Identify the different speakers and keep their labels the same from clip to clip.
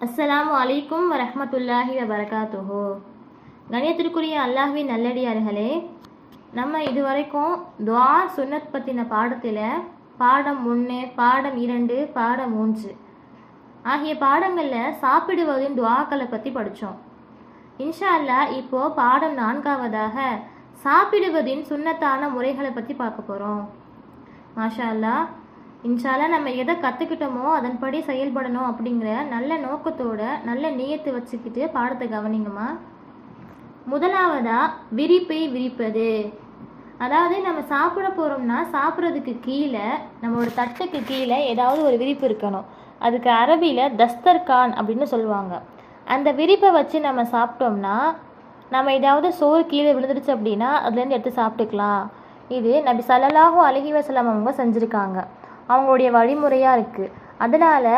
Speaker 1: அஸ்ஸலாமு வலைக்கும் வரமத்துல்லாஹி வரகாத்துஹோ கணியத்திற்குரிய அல்லாஹ்வின் நல்லடியார்களே நம்ம இதுவரைக்கும் துவா சுன்னத் பற்றின பாடத்தில் பாடம் ஒன்று பாடம் இரண்டு பாடம் மூன்று ஆகிய பாடங்களில் சாப்பிடுவதின் துவாக்களை பற்றி படித்தோம் இன்ஷா அல்லாஹ் இப்போ பாடம் நான்காவதாக சாப்பிடுவதின் சுன்னத்தான முறைகளை பற்றி பார்க்க போகிறோம் மாஷா அல்லாஹ் இன்ஷால்லா நம்ம எதை கற்றுக்கிட்டோமோ அதன்படி செயல்படணும் அப்படிங்கிற நல்ல நோக்கத்தோட நல்ல நியத்து வச்சுக்கிட்டு பாடத்தை கவனிங்கம்மா. முதலாவதாக விரிப்பை விரிப்பது. அதாவது நம்ம சாப்பிட போகிறோம்னா சாப்பிட்றதுக்கு கீழே நம்ம ஒரு தட்டுக்கு கீழே ஏதாவது ஒரு விரிப்பு இருக்கணும். அதுக்கு அரபியில் தஸ்தர்கான் அப்படின்னு சொல்லுவாங்க. அந்த விரிப்பை வச்சு நம்ம சாப்பிட்டோம்னா நம்ம ஏதாவது சோறு கீழே விழுந்துருச்சு அப்படின்னா அதுலேருந்து எடுத்து சாப்பிட்டுக்கலாம். இது நபி ஸல்லல்லாஹு அலைஹி வஸல்லம் அவங்க செஞ்சுருக்காங்க. அவங்களுடைய வழிமுறையாக இருக்குது அதனால்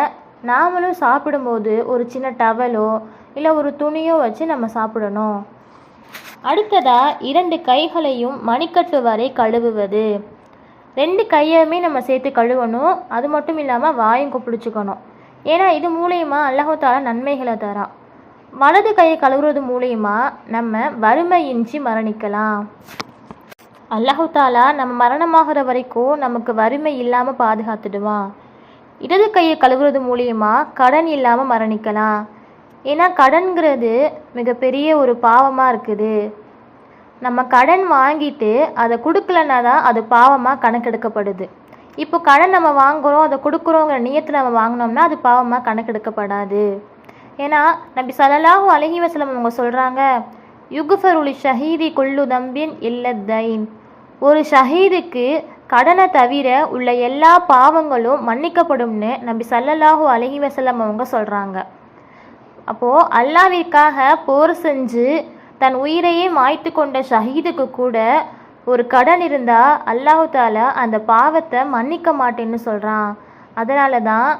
Speaker 1: நாமளும் சாப்பிடும்போது ஒரு சின்ன டவலோ இல்லை ஒரு துணியோ வச்சு நம்ம சாப்பிடணும். அடுத்ததாக இரண்டு கைகளையும் மணிக்கட்டு வரை கழுவுவது. ரெண்டு கையுமே நம்ம சேர்த்து கழுவணும். அது மட்டும் இல்லாமல் வாயும் கொப்பிடிச்சுக்கணும். ஏன்னா இது மூலயமா அல்லாஹால நன்மைகளை தரான் வலது கையை கழுவுறது மூலயமா நம்ம வறுமையின்றி மரணிக்கலாம். அல்லாஹு தாலா நம்ம மரணமாகிற வரைக்கும் நமக்கு வறுமை இல்லாமல் பாதுகாத்துடுவான் இடது கையை கழுவுறது மூலியமா கடன் இல்லாமல் மரணிக்கலாம். ஏன்னா கடன்கிறது மிகப்பெரிய ஒரு பாவமாக இருக்குது. நம்ம கடன் வாங்கிட்டு அதை கொடுக்கலனா தான் அது பாவமாக கணக்கெடுக்கப்படுது. இப்போ கடன் நம்ம வாங்குகிறோம் அதை கொடுக்குறோங்கிற நியத்தில் நம்ம வாங்கினோம்னா அது பாவமாக கணக்கெடுக்கப்படாது. ஏன்னா நபி சலலாஹூ அலஹி வசலம் அவங்க சொல்கிறாங்க யுகுஃபருலி ஷஹீதி கொள்ளு தம்பின் இல்லத்தைன் ஒரு ஷஹீதுக்கு கடனை தவிர உள்ள எல்லா பாவங்களும் மன்னிக்கப்படும்னு நபி சல்லல்லாஹு அலஹி வஸல்லம் அவங்க சொல்கிறாங்க அப்போது அல்லாவிற்காக போர் செஞ்சு தன் உயிரையே மாய்த்து கொண்ட ஷஹீதுக்கு கூட ஒரு கடன் இருந்தால் அல்லாஹு தாலா அந்த பாவத்தை மன்னிக்க மாட்டேன்னு சொல்கிறான் அதனால தான்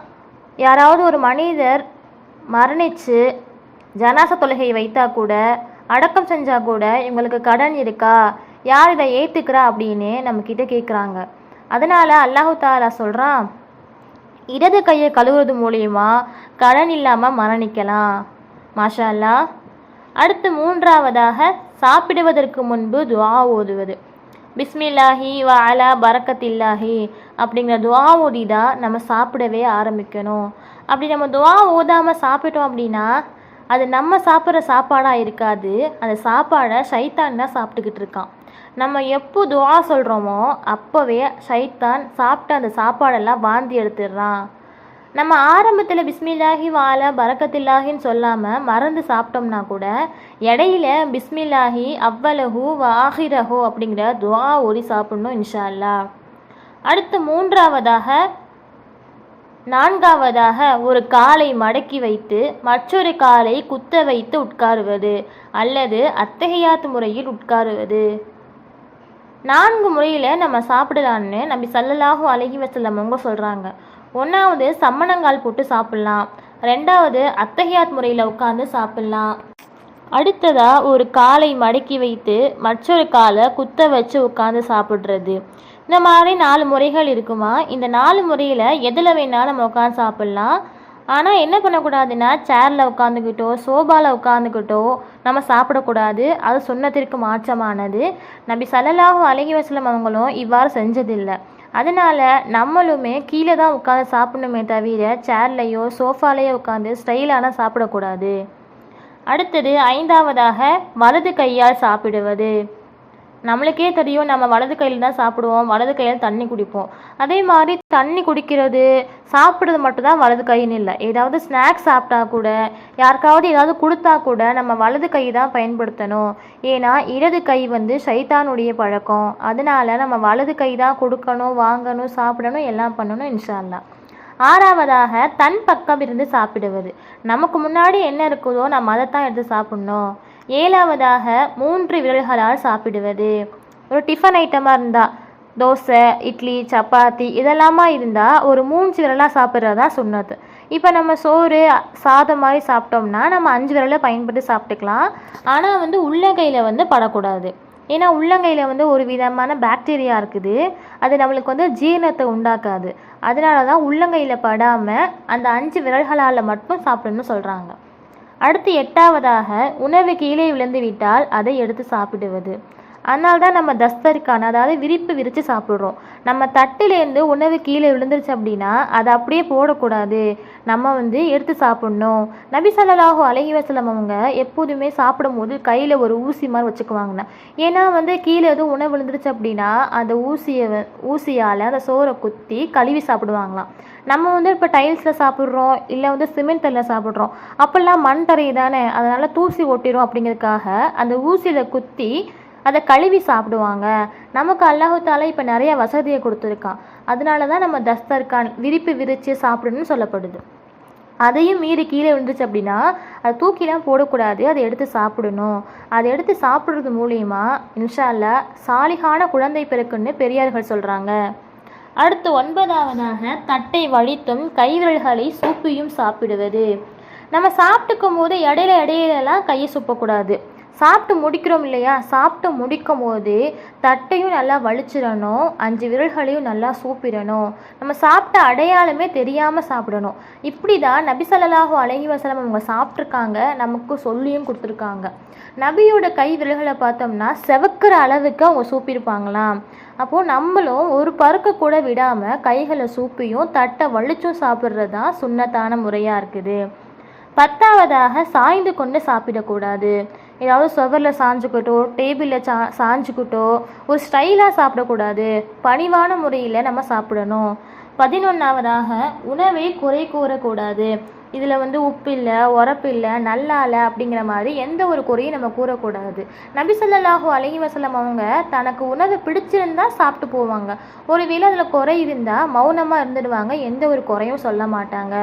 Speaker 1: யாராவது ஒரு மனிதர் மரணித்து ஜனாச தொழுகை வைத்தா கூட அடக்கம் செஞ்சால் கூட இவங்களுக்கு கடன் இருக்கா? யார் இதை ஏற்றுக்கிறா அப்படின்னு நம்மக்கிட்ட கேட்குறாங்க அதனால் அல்லாஹு தாலா சொல்கிறான் இடது கையை கழுவுறது மூலியமாக கடன் இல்லாமல் மரணிக்கலாம். மாஷா அடுத்து மூன்றாவதாக சாப்பிடுவதற்கு முன்பு துவா ஓதுவது. பிஸ்மில்லாஹி வ அலா பரக்கத்தில்லாஹி அப்படிங்கிற துவா ஓதி தான் நம்ம சாப்பிடவே ஆரம்பிக்கணும். அப்படி நம்ம துவா ஓதாமல் சாப்பிட்டோம் அப்படின்னா அது நம்ம சாப்பிட்ற சாப்பாடாக இருக்காது. அந்த சாப்பாடை சைத்தான் தான் சாப்பிட்டுக்கிட்டு இருக்கான். நம்ம எப்போ துவா சொல்கிறோமோ அப்போவே சைத்தான் சாப்பிட்ட அந்த சாப்பாடெல்லாம் வாந்தி எடுத்துடுறான். நம்ம ஆரம்பத்தில் பிஸ்மில்லாஹி வாழ பரக்கத்தில்லாஹின்னு சொல்லாமல் மறந்து சாப்பிட்டோம்னா கூட இடையில பிஸ்மில்லாஹி அவ்வளஹு வாஹிரஹோ அப்படிங்கிற துவா ஓடி சாப்பிடணும் இன்ஷா அல்லா அடுத்து மூன்றாவதாக நான்காவதாக ஒரு காலை மடக்கி வைத்து மற்றொரு காலை குத்த வைத்து உட்காருவது அல்லது அத்தகையாத் முறையில் உட்காருவது. நான்கு முறையில் நம்ம சாப்பிடலான்னு நம்பி ஸல்லல்லாஹு அழகி வஸல்லம் அவங்க சொல்கிறாங்க ஒன்றாவது சம்மணங்கால் போட்டு சாப்பிட்லாம். ரெண்டாவது அத்தகையாத் முறையில் உட்காந்து சாப்பிட்லாம். அடுத்ததாக ஒரு காலை மடக்கி வைத்து மற்றொரு காலை குத்த வச்சு உட்காந்து சாப்பிட்றது. இந்த மாதிரி நாலு முறைகள் இருக்குமா? இந்த நாலு முறையில் எதில் வேணாலும் நம்ம உட்காந்து சாப்பிட்லாம். ஆனால் என்ன பண்ணக்கூடாதுன்னா சேரில் உட்காந்துக்கிட்டோ சோபாவில் உட்காந்துக்கிட்டோ நம்ம சாப்பிடக்கூடாது. அது சொன்னத்திற்கு மாற்றமானது. நபி ஸல்லல்லாஹு அழகி வசலம் அவங்களும் இவ்வாறு செஞ்சதில்லை. அதனால் நம்மளுமே கீழே தான் உட்காந்து சாப்பிடணுமே தவிர சேர்லையோ சோஃபாலேயோ உட்காந்து ஸ்டைலான சாப்பிடக்கூடாது. அடுத்தது ஐந்தாவதாக வலது கையால் சாப்பிடுவது. நம்மளுக்கே தெரியும் நம்ம வலது கையில் தான் சாப்பிடுவோம் வலது கையில் தண்ணி குடிப்போம். அதே மாதிரி தண்ணி குடிக்கிறது சாப்பிட்றது மட்டும்தான் வலது கைன்னு இல்லை. ஏதாவது ஸ்நாக்ஸ் சாப்பிட்டா கூட யாருக்காவது ஏதாவது கொடுத்தா கூட நம்ம வலது கை தான் பயன்படுத்தணும். ஏன்னா இடது கை வந்து சைத்தானுடைய பழக்கம். அதனால நம்ம வலது கை தான் கொடுக்கணும் வாங்கணும் சாப்பிடணும் எல்லாம் பண்ணணும் இன்ஷால்லா ஆறாவதாக தன் பக்கம் இருந்து சாப்பிடுவது. நமக்கு முன்னாடி என்ன இருக்குதோ நம்ம அதை தான் எடுத்து சாப்பிட்ணும். ஏழாவதாக மூன்று விரல்களால் சாப்பிடுவது. ஒரு டிஃபன் ஐட்டமாக இருந்தால் தோசை இட்லி சப்பாத்தி இதெல்லாமா இருந்தால் ஒரு மூன்று விரலாக சாப்பிட்றதா சொன்னது. இப்போ நம்ம சோறு சாதம் மாதிரி சாப்பிட்டோம்னா நம்ம அஞ்சு விரலை பயன்படுத்தி சாப்பிட்டுக்கலாம். ஆனால் வந்து உள்ளங்கையில் வந்து படக்கூடாது. ஏன்னா உள்ளங்கையில் வந்து ஒரு விதமான பாக்டீரியா இருக்குது. அது நம்மளுக்கு வந்து ஜீரணத்தை உண்டாக்காது. அதனால தான் உள்ளங்கையில் படாமல் அந்த அஞ்சு விரல்களால் மட்டும் சாப்பிடணும்னு சொல்கிறாங்க அடுத்து எட்டாவதாக உணவு கீழே விழுந்து விட்டால் அதை எடுத்து சாப்பிடுவது. அதனால தான் நம்ம தஸ்தருக்கான அதாவது விரிப்பு விரித்து சாப்பிட்றோம். நம்ம தட்டிலேருந்து உணவு கீழே விழுந்துருச்சு அப்படின்னா அதை அப்படியே போடக்கூடாது. நம்ம வந்து எடுத்து சாப்பிட்ணும். நபி ஸல்லல்லாஹு அலைஹி வஸல்லம் அவங்க எப்போதுமே சாப்பிடும்போது கையில் ஒரு ஊசி மாதிரி வச்சுக்குவாங்கண்ணா. ஏன்னா வந்து கீழே எதுவும் உணவு விழுந்துருச்சு அப்படின்னா அந்த ஊசியை வ- ஊசியால் அந்த சோறை குத்தி கழுவி சாப்பிடுவாங்களாம். நம்ம வந்து இப்போ டைல்ஸில் சாப்பிட்றோம் இல்லை வந்து சிமெண்ட் தரையில் சாப்பிட்றோம். அப்போல்லாம் மண் தரை தானே அதனால் தூசி ஒட்டிடும் அப்படிங்கிறதுக்காக அந்த ஊசியில் குத்தி அதை கழுவி சாப்பிடுவாங்க. நமக்கு அல்லாஹால இப்போ நிறைய வசதியை கொடுத்துருக்கான். அதனால தான் நம்ம தஸ்தர்கான் விரிப்பு விரித்து சாப்பிடணும்னு சொல்லப்படுது. அதையும் மீறி கீழே விழுந்துச்சு அப்படின்னா அதை தூக்கிலாம் போடக்கூடாது அதை எடுத்து சாப்பிடணும். அதை எடுத்து சாப்பிட்றது மூலியமாக இன்ஷா சாலிகான குழந்தை பிறக்குன்னு பெரியார்கள் சொல்கிறாங்க அடுத்து ஒன்பதாவதாக தட்டை வழித்தும் கைவிரல்களை சூப்பியும் சாப்பிடுவது. நம்ம சாப்பிட்டுக்கும் போது இடையில இடையிலலாம் கையை சூப்பக்கூடாது. சாப்பிட்டு முடிக்கிறோம் இல்லையா? சாப்பிட்டு முடிக்கும் போது தட்டையும் நல்லா வலிச்சிடணும். அஞ்சு விரல்களையும் நல்லா சூப்பிடணும். நம்ம சாப்பிட்ட அடையாளமே தெரியாமல் சாப்பிடணும். இப்படி தான் நபி ஸல்லல்லாஹு அலைஹி வஸல்லம் அவங்க சாப்பிட்ருக்காங்க நமக்கு சொல்லியும் கொடுத்துருக்காங்க. நபியோட கை விரல்களை பார்த்தோம்னா செவக்கிற அளவுக்கு அவங்க சூப்பியிருப்பாங்களாம். அப்போது நம்மளும் ஒரு பருக்க கூட விடாமல் கைகளை சூப்பியும் தட்டை வலிச்சும் சாப்பிட்றது தான் சுண்ணத்தான முறையாக இருக்குது. பத்தாவதாக சாய்ந்து கொண்டு சாப்பிடக்கூடாது. ஏதாவது சுவரில் சாஞ்சுக்கிட்டோ டேபிளில் சா சாஞ்சுக்கிட்டோ ஒரு ஸ்டைலாக சாப்பிடக்கூடாது. பணிவான முறையில் நம்ம சாப்பிடணும். பதினொன்றாவதாக உணவை குறை கூறக்கூடாது. இதில் வந்து உப்பு இல்லை உரப்பு இல்லை நல்லா இல்லை அப்படிங்கிற மாதிரி எந்த ஒரு குறையும் நம்ம கூறக்கூடாது. நபி ஸல்லல்லாஹு அலஹி வசலம் அவங்க தனக்கு உணவு பிடிச்சிருந்தா சாப்பிட்டு போவாங்க. ஒருவேளை அதில் குறை இருந்தால் மௌனமாக இருந்துடுவாங்க எந்த ஒரு குறையும் சொல்ல மாட்டாங்க.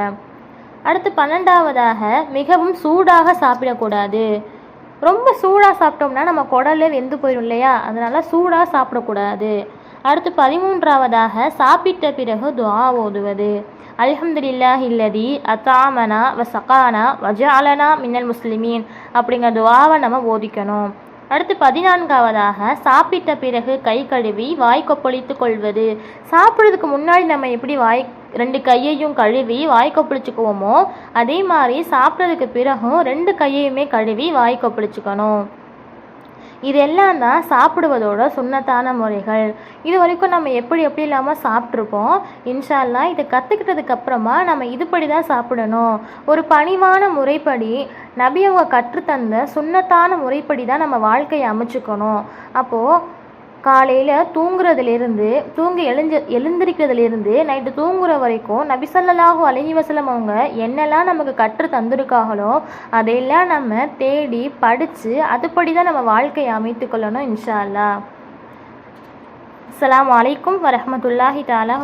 Speaker 1: அடுத்து பன்னெண்டாவதாக மிகவும் சூடாக சாப்பிடக்கூடாது. ரொம்ப சூடாக சாப்பிட்டோம்னா நம்ம குடலே வெந்து போயிடும் இல்லையா? அதனால சூடாக சாப்பிடக்கூடாது. அடுத்து பதிமூன்றாவதாக சாப்பிட்ட பிறகு துவா ஓதுவது. அல்ஹம்துலில்லாஹ் இல்லதி அத்தாமனா வ சகானா வஜாலனா மின்னல் முஸ்லிமீன். அப்படிங்கிற துவாவை நம்ம ஓதிக்கணும். அடுத்து பதினான்காவதாக சாப்பிட்ட பிறகு கை கழுவி வாய் கொப்பளித்து கொள்வது. சாப்பிட்றதுக்கு முன்னாடி நம்ம எப்படி வாய் ரெண்டு கையையும் கழுவி வாய் கொப்பளிச்சுக்குவோமோ அதே மாதிரி சாப்பிட்றதுக்கு பிறகும் ரெண்டு கையையுமே கழுவி வாய் கொப்பளிச்சுக்கணும். இதெல்லாம் தான் சாப்பிடுவதோட சுண்ணத்தான முறைகள். இது வரைக்கும் நம்ம எப்படி எப்படி இல்லாமல் சாப்பிட்ருப்போம் இன்ஷால்லாம் இதை கற்றுக்கிட்டதுக்கு அப்புறமா நம்ம இதுபடி தான் சாப்பிடணும். ஒரு பணிவான முறைப்படி நபி அவங்க கற்றுத்தந்த சுண்ணத்தான முறைப்படி தான் நம்ம வாழ்க்கையை அமைச்சுக்கணும். அப்போது காலையில் தூங்குறதுலேருந்து தூங்கி எழுஞ்ச எழுந்திருக்கிறதுலேருந்து நைட்டு தூங்குற வரைக்கும் நபி அலஹி வசலம் அவங்க என்னெல்லாம் நமக்கு கற்று தந்திருக்காங்களோ அதையெல்லாம் நம்ம தேடி படித்து அதுபடி தான் நம்ம வாழ்க்கையை அமைத்து கொள்ளணும் இன்ஷா அல்லா அலாம் அலைக்கும் வரஹ்மத்துல்லாஹி தஆலா